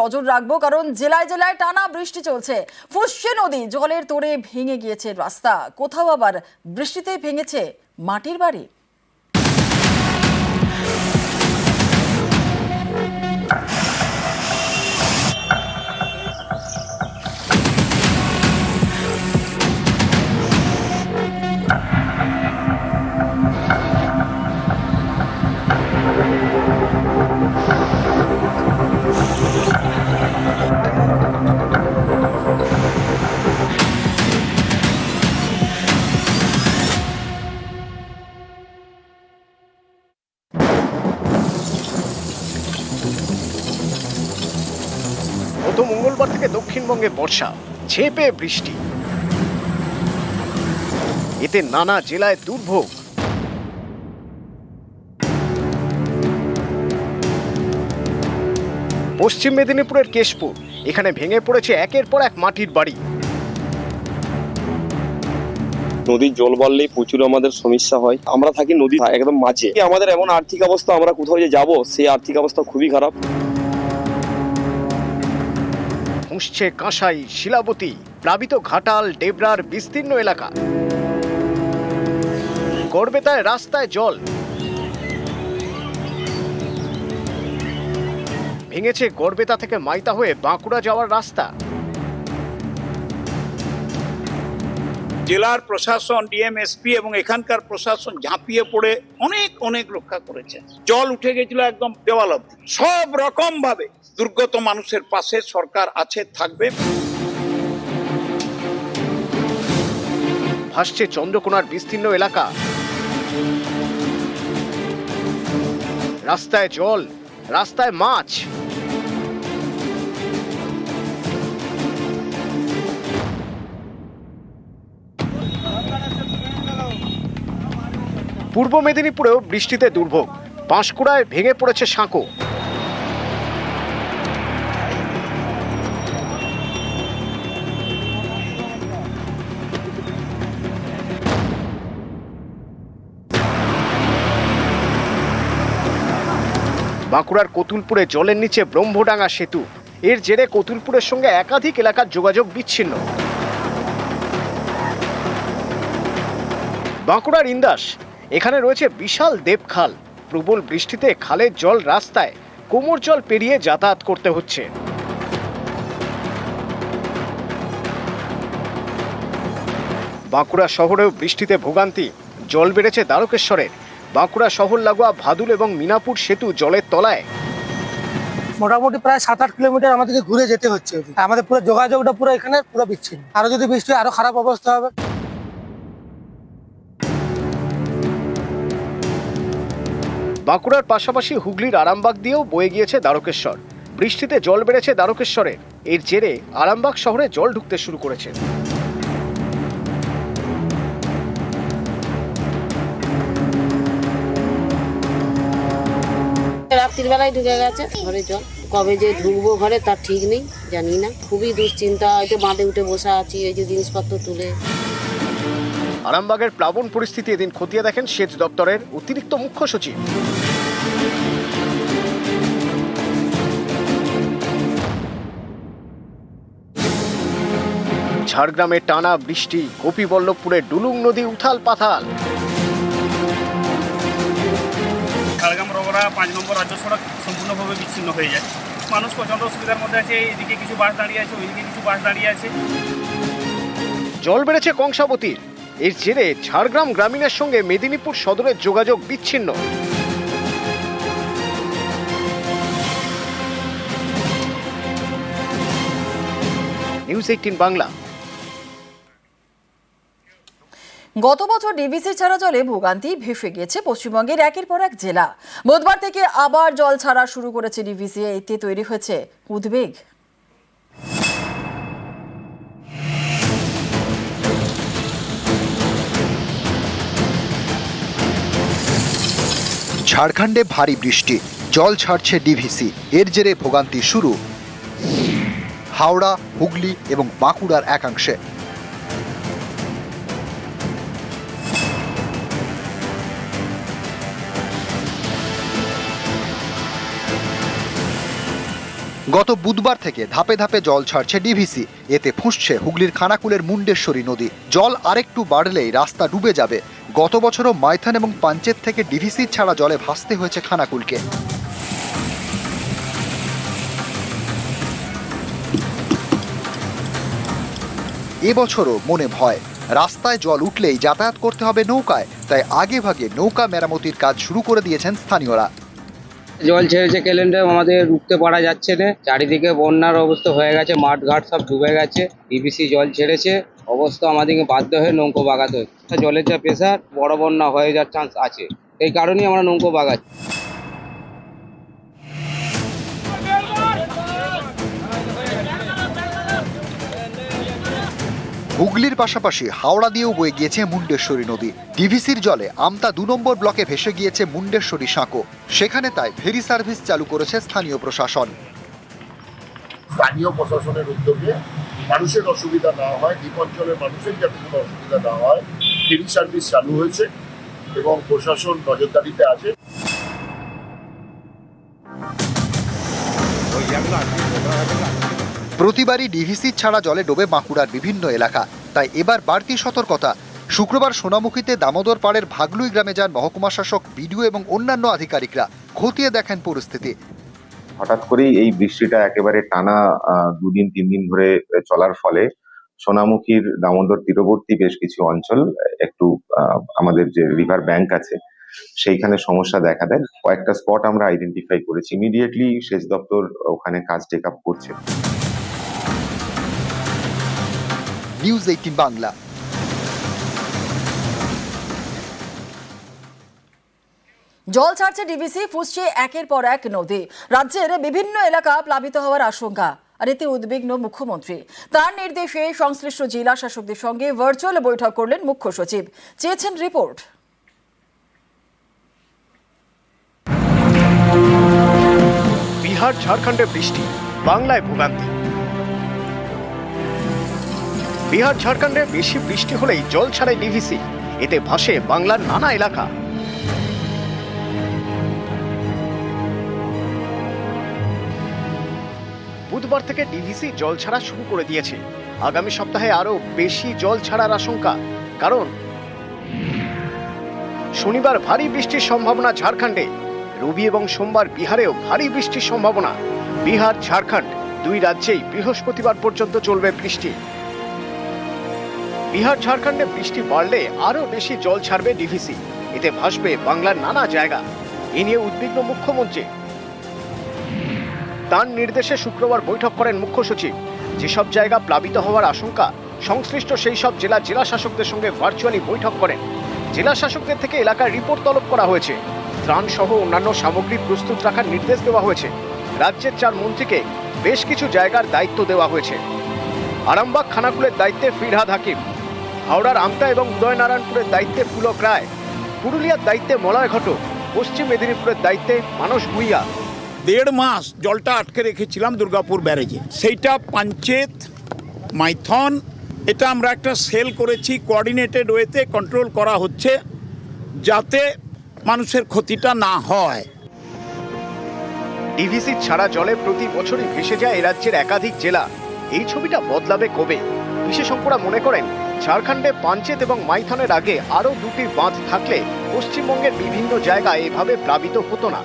নজর রাখব, কারণ জেলায় জেলায় টানা বৃষ্টি চলছে। ফুসছে নদী, জলের তোড়ে ভেঙে গিয়েছে রাস্তা। কোথাও আবার বৃষ্টিতে ভেঙেছে মাটির বাড়ি। গত মঙ্গলবার থেকে দক্ষিণবঙ্গে বর্ষা, ঝেপে বৃষ্টি। এতে নানা জেলায় দুর্ভোগ। পশ্চিম মেদিনীপুরের কেশপুর, এখানে ভেঙে পড়েছে একের পর এক মাটির বাড়ি। নদীর জল বাড়লেই প্রচুর আমাদের সমস্যা হয়। আমরা থাকি নদী একদম মাঝে। আমাদের এমন আর্থিক অবস্থা, আমরা কোথাও যে যাব, সেই আর্থিক অবস্থা খুবই খারাপ। ফুঁসছে কাঁসাই শিলাবতী, প্লাবিত ঘাটাল, ডেবরার বিস্তীর্ণ এলাকা। গড়বেতায় রাস্তায় জল। ভেঙেছে গড়বেতা থেকে মাইতা হয়ে বাঁকুড়া যাওয়ার রাস্তা। জেলার প্রশাসন, ডিএমএসপি এবং এখানকার প্রশাসন ঝাঁপিয়ে পড়ে অনেক অনেক রক্ষা করেছে। জল উঠে গেছিল একদম দেওয়াল অব্দি সব রকম ভাবে দুর্গত মানুষের পাশে সরকার আছে, থাকবে। ভাসছে চন্দ্রকোনার বিস্তীর্ণ এলাকা। রাস্তায় জল, রাস্তায় মাছ। পূর্ব মেদিনীপুরেও বৃষ্টিতে দুর্ভোগ। পাঁশকুড়ায় ভেঙে পড়েছে সাঁকো। বাঁকুড়ার কতুলপুরে জলের নিচে ব্রহ্মডাঙ্গা সেতু। এর জেরে কতুলপুরের সঙ্গে একাধিক এলাকার যোগাযোগ বিচ্ছিন্ন। বাঁকুড়ার ইন্দাস, এখানে রয়েছে বিশাল দেবখাল। প্রবল বৃষ্টিতে খালের জল রাস্তায়, কোমর জল পেরিয়ে যাতায়াত করতে হচ্ছে। বাঁকুড়া শহরেও বৃষ্টিতে ভোগান্তি, জল বেড়েছে দ্বারকেশ্বরের। বাঁকুড়া শহর লাগোয়া ভাদুল এবং মিনাপুর সেতু জলের তলায়। মোটামুটি প্রায় সাত আট কিলোমিটার আমাদেরকে ঘুরে যেতে হচ্ছে। আমাদের পুরো যোগাযোগটা পুরো এখানে পুরো বিচ্ছিন্ন। আরও যদি বৃষ্টি আরও খারাপ অবস্থা হবে। বাঁকুড়ার পাশাপাশি হুগলির আরামবাগ দিয়েও বয়ে গিয়েছে দ্বারকেশ্বর। বৃষ্টিতে জল বেড়েছে দ্বারকেশ্বরের। এর জেরে আরামবাগ শহরে জল ঢুকতে শুরু করেছে। রাত্রির বেলায় ঢুকে গেছে। ঘরে জল। কবে যে ঢুকবো ঘরে তার ঠিক নেই, জানি না। খুবই দুশ্চিন্তা হয়তো বাঁধে উঠে বসে আছি, এই যে জিনিসপত্র তুলে। আরামবাগের প্লাবন পরিস্থিতি এদিন খতিয়ে দেখেন সেচ দপ্তরের অতিরিক্ত মুখ্য সচিব। ঝাড়গ্রামে টানা বৃষ্টি, গোপীবল্লভপুরে ডুলুং নদী উথাল পাথাল। ঝাড়গ্রাম পাঁচ নম্বর রাজ্য সড়ক সম্পূর্ণভাবে বিচ্ছিন্ন হয়ে যায়। মানুষ প্রচণ্ড অসুবিধার মধ্যে আছে, এদিকে কিছু বাস দাঁড়িয়ে আছে, ওইদিকে কিছু বাস দাঁড়িয়ে আছে। জল বেড়েছে কংসাবতীর। এর জেরে ঝাড়গ্রাম গ্রামীণের সঙ্গে মেদিনীপুর সদরের যোগাযোগ বিচ্ছিন্ন। News eighteen Bangla. গত বছর ডিভিসি ছাড়া জলে ভোগান্তি ভেসে গিয়েছে পশ্চিমবঙ্গের একের পর এক জেলা। বুধবার থেকে আবার জল ছাড়া শুরু করেছে ডিভিসি এতে তৈরি হয়েছে উদ্বেগ। ঝাড়খণ্ডে ভারী বৃষ্টি, জল ছাড়ছে ডিভিসি, এর জেরে ভোগান্তি শুরু। হাওড়া, হুগলি এবং বাঁকুড়ার একাংশে। গত বুধবার থেকে ধাপে ধাপে জল ছাড়ছে ডিভিসি। এতে ফুঁসছে হুগলির খানাকুলের মুন্ডেশ্বরী নদী। জল আরেকটু বাড়লেই রাস্তা ডুবে যাবে। গত বছরও মাইথান এবং পাঞ্চেত থেকে ডিভিসি ছাড়া জলে ভাসতে হয়েছে খানাকুলকে। এবছরও মনে ভয়। রাস্তায় জল উঠলেই যাতায়াত করতে হবে নৌকায়। তাই আগে ভাগে নৌকা মেরামতির কাজ শুরু করে দিয়েছেন স্থানীয়রা। জল ছেড়েছে ক্যালেন্ডার, আমাদের রুখতে পারা যাচ্ছে না। চারিদিকে বন্যার অবস্থা হয়ে গেছে, মাঠ ঘাট সব ডুবে গেছে। বিবিসি জল ছেড়েছে, অবস্থা আমাদেরকে বাধ্য হয়ে নৌকো বাগাতে হচ্ছে। জলের যা প্রেশার বড় বন্যা হয়ে যাওয়ার চান্স আছে। এই কারণেই আমরা নৌকো বাগাচ্ছি। হুগলির পাশাপাশি হাওড়া দিয়েও বয়ে গিয়েছে মুন্ডেশ্বরী নদী। ডিভিসির জলে আমতা দু নম্বর ব্লকে ভেসে গিয়েছে মুন্ডেশ্বরী সাঁকো। সেখানে তাই ফেরি সার্ভিস চালু করেছে স্থানীয় প্রশাসন। স্থানীয় প্রশাসনের উদ্যোগে মানুষের অসুবিধা না হয় দ্বীপ অঞ্চলের মানুষের যাতে কোনো অসুবিধা না হয় ফেরি সার্ভিস চালু হয়েছে এবং প্রশাসন নজরদারিতে আছে। প্রতিবারই ডিভিসি ছাড়া জলে ডোবে বাঁকুড়ার বিভিন্ন এলাকা। তাই এবার বাড়তি সতর্কতা। শুক্রবার সোনামুখীতে দামোদর পাড়ের ভাগলুই গ্রামে যান মহকুমা শাসক বিডিও এবং অন্যান্য আধিকারিকরা। খতিয়ে দেখেন পরিস্থিতি। হঠাৎ করেই এই বৃষ্টিটা একেবারে টানা দুদিন, তিন দিন ধরে চলার ফলে সোনামুখীর দামোদর তীরবর্তী বেশ কিছু অঞ্চল, একটু আমাদের যে রিভার ব্যাংক আছে, সেইখানে সমস্যা দেখা দেয়। কয়েকটা স্পট আমরা আইডেন্টিফাই করেছি। ইমিডিয়েটলি সেচ দপ্তর ওখানে কাজ টেক আপ করছে। নিউজ এইটিন বাংলা জল ছাড়ছে ডিবিসি ফুসছে একের পর এক নদী। রাজ্যের বিভিন্ন এলাকা প্লাবিত হওয়ার আশঙ্কা আর এতে উদ্বিগ্ন মুখ্যমন্ত্রী। তার নির্দেশে সংশ্লিষ্ট জেলা শাসকদের সঙ্গে ভার্চুয়াল বৈঠক করলেন মুখ্য সচিব। চেয়েছেন রিপোর্ট বিহার ঝাড়খণ্ডে বৃষ্টি বাংলায় ভোগান্তি। বিহার, ঝাড়খণ্ডে বেশি বৃষ্টি হলেই জল ছাড়াই ডিভিসি এতে ভাসে বাংলার নানা এলাকা। বুধবার থেকে ডিভিসি জল ছাড়া শুরু করে দিয়েছে। আগামী সপ্তাহে আরও বেশি জল ছাড়ার আশঙ্কা। কারণ, শনিবার ভারী বৃষ্টির সম্ভাবনা ঝাড়খণ্ডে। রবি এবং সোমবার বিহারেও ভারী বৃষ্টির সম্ভাবনা। বিহার, ঝাড়খণ্ড দুই রাজ্যেই বৃহস্পতিবার পর্যন্ত চলবে বৃষ্টি। বিহার ঝাড়খণ্ডে বৃষ্টি বাড়লে আরও বেশি জল ছাড়বে ডিভিসি। এতে ভাসবে বাংলার নানা জায়গা। এ নিয়ে উদ্বিগ্ন মুখ্যমন্ত্রী। তার নির্দেশে শুক্রবার বৈঠক করেন মুখ্য সচিব। যেসব জায়গা প্লাবিত হওয়ার আশঙ্কা, সংশ্লিষ্ট সেই সব জেলা জেলা শাসকদের সঙ্গে ভার্চুয়ালি বৈঠক করেন। জেলা শাসকদের থেকে এলাকার রিপোর্ট তলব করা হয়েছে। ত্রাণ সহ অন্যান্য সামগ্রী প্রস্তুত রাখার নির্দেশ দেওয়া হয়েছে। রাজ্যের চার মন্ত্রীকে বেশ কিছু জায়গার দায়িত্ব দেওয়া হয়েছে। আরামবাগ, খানাকুলের দায়িত্বে ফিরহাদ হাকিম। হাওড়ার আমতা এবং উদয়নারায়ণপুরের দায়িত্বে পুলক রায়। পুরুলিয়ার দায়িত্বে মলয় ঘটক। পশ্চিম মেদিনীপুরের দায়িত্বে মানস ভুইয়া। দেড় মাস জলটা আটকে রেখেছিলাম দুর্গাপুর ব্যারেজে। সেইটা পাঞ্চেত মাইথন এটা আমরা একটা সেল করেছি কোঅর্ডিনেটেড ওয়েতে কন্ট্রোল করা হচ্ছে যাতে মানুষের ক্ষতিটা না হয়। ডিভিসি ছাড়া জলে প্রতি বছরই ভেসে যায় এ রাজ্যের একাধিক জেলা। এই ছবিটা বদলাবে কবে? বিশেষজ্ঞরা মনে করেন ঝাড়খণ্ডে পাঞ্চেত এবং মাইথনের আগে আরও দুটি বাঁধ থাকলে পশ্চিমবঙ্গের বিভিন্ন জায়গায় এভাবে প্লাবিত হতো না।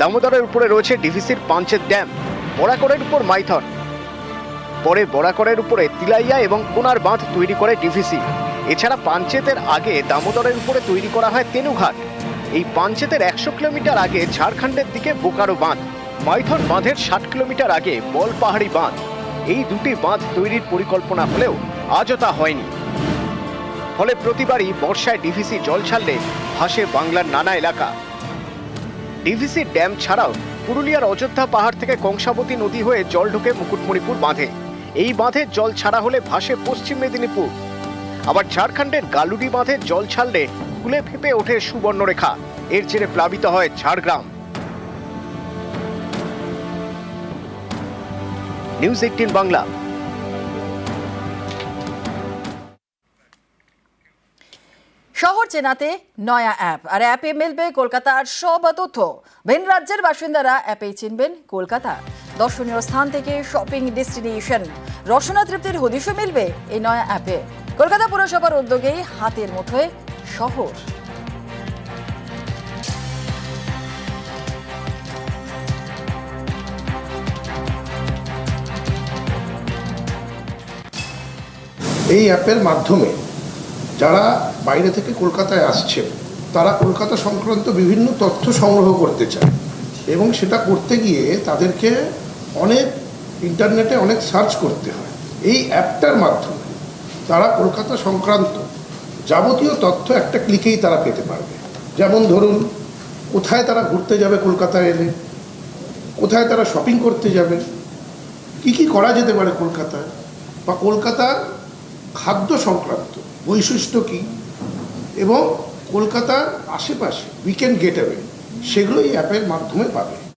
দামোদরের উপরে রয়েছে ডিভিসির পাঞ্চেত ড্যাম, বরাকরের উপর মাইথন। পরে বরাকরের উপরে তিলাইয়া এবং কোনার বাঁধ তৈরি করে ডিভিসি। এছাড়া পাঞ্চেতের আগে দামোদরের উপরে তৈরি করা হয় তেনুঘাট। এই পাঞ্চেতের একশো কিলোমিটার আগে ঝাড়খণ্ডের দিকে বোকারো বাঁধ। মাইথন বাঁধের ষাট কিলোমিটার আগে বল পাহাড়ি বাঁধ। এই দুটি বাঁধ তৈরির পরিকল্পনা হলেও আজও তা হয়নি। ফলে প্রতিবারই বর্ষায় ডিভিসি জল ছাড়লে ভাসে বাংলার নানা এলাকা। ডিভিসি ড্যাম ছাড়াও পুরুলিয়ার অযোধ্যা পাহাড় থেকে কংসাবতী নদী হয়ে জল ঢুকে মুকুটমণিপুর বাঁধে। এই বাঁধের জল ছাড়া হলে ভাসে পশ্চিম মেদিনীপুর। আবার ঝাড়খণ্ডের গালুডি বাঁধের জল ছাড়লে ফুলে ফেঁপে ওঠে সুবর্ণরেখা। এর জেরে প্লাবিত হয় ঝাড়গ্রাম। News eighteen Bangla. শহর চেনাতে নয়া অ্যাপ। আর অ্যাপে মিলবে কলকাতার সব তথ্য। ভিন রাজ্যের বাসিন্দারা অ্যাপেই চিনবেন কলকাতা। দর্শনীয় স্থান থেকে শপিং ডেস্টিনেশন রসনা তৃপ্তির হদিশও মিলবে এই নয়া অ্যাপে। কলকাতা পুরসভার উদ্যোগেই হাতের মুঠোয় শহর। এই অ্যাপের মাধ্যমে যারা বাইরে থেকে কলকাতায় আসছে তারা কলকাতা সংক্রান্ত বিভিন্ন তথ্য সংগ্রহ করতে চায় এবং সেটা করতে গিয়ে তাদেরকে অনেক ইন্টারনেটে অনেক সার্চ করতে হয়। এই অ্যাপটার মাধ্যমে তারা কলকাতা সংক্রান্ত যাবতীয় তথ্য একটা ক্লিকেই তারা পেতে পারবে। যেমন ধরুন, কোথায় তারা ঘুরতে যাবে কলকাতায় এলে? কোথায় তারা শপিং করতে যাবে কি কি করা যেতে পারে কলকাতায়? বা কলকাতার খাদ্য সংক্রান্ত বৈশিষ্ট্য কী? এবং কলকাতার আশেপাশে উইকেন্ড গেটওয়ে সেগুলো এই অ্যাপের মাধ্যমে পাবে।